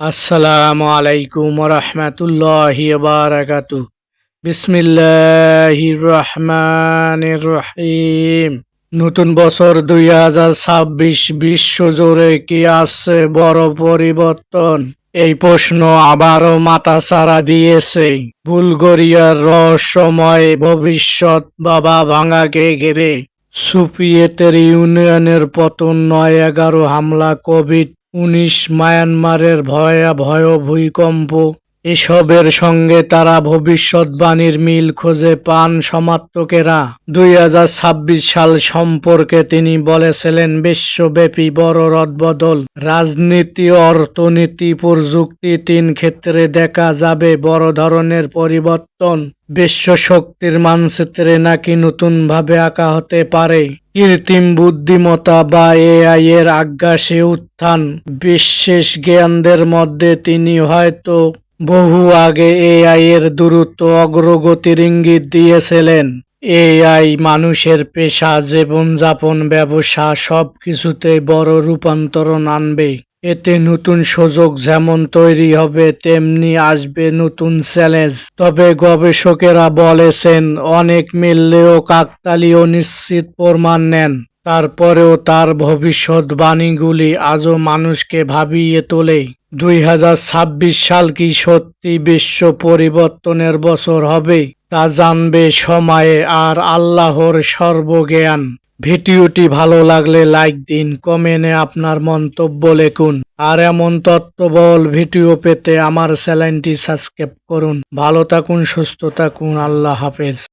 আসসালামু আলাইকুম রহমতুল্লাহি বারাকাতু বিসমিল্লাহির রহমানির রহিম। নতুন বছর দুই হাজার ছাব্বিশ বিশ্ব জুড়ে কি আসছে বড় পরিবর্তন? এই প্রশ্ন আবারও মাথা সারা দিয়েছে। বুলগরিয়ার রহস্যময় ভবিষ্যৎ বাবা ভাঙাকে ঘিরে। সুপিয়েতের ইউনিয়নের পতন নয়, এগারো হামলা, কোভিড উনিশ মায়ানমারের ভয়াবহ ভূমিকম্প। এসবের সঙ্গে তারা ভবিষ্যৎবাণীর মিল খুঁজে পান সমাত্মকেরা। দুই হাজার ছাব্বিশ সাল সম্পর্কে তিনি বলেছিলেন, বিশ্বব্যাপী বড় রদবদল, রাজনীতি, অর্থনীতি, প্রযুক্তি তিন ক্ষেত্রে দেখা যাবে বড় ধরনের পরিবর্তন। বিশ্ব শক্তির মানচিত্রে নাকি নতুনভাবে আঁকা হতে পারে। কৃত্রিম বুদ্ধিমত্তা বা এআই এর আগ্রাসী উত্থান। বিশেষ জ্ঞানদের মধ্যে তিনি হয়তো বহু আগে এআই এর দ্রুত অগ্রগতির ইঙ্গিত দিয়েছিলেন। এআই মানুষের পেশা, জীবনযাপন, ব্যবসা সব কিছুতে বড় রূপান্তরণ আনবে। এতে নতুন সুযোগ যেমন তৈরি হবে, তেমনি আসবে নতুন চ্যালেঞ্জ। তবে গবেষকেরা বলেছেন, অনেক মিললেও কাকতালীয় নিশ্চিত প্রমাণ নেন। তারপরেও তার ভবিষ্যৎবাণীগুলি আজও মানুষকে ভাবিয়ে তোলে। দুই হাজার ছাব্বিশ সাল কি সত্যি বিশ্ব পরিবর্তনের বছর হবে, তা জানবে সময়ে আর আল্লাহর সর্বজ্ঞান। ভিডিওটি ভালো লাগলে লাইক দিন, কমেন্টে আপনার মন্তব্য লিখুন। আর এমন তত্ত্ববল ভিডিও পেতে আমার চ্যানেলটি সাবস্ক্রাইব করুন। ভালো থাকুন, সুস্থ থাকুন, আল্লাহ হাফেজ।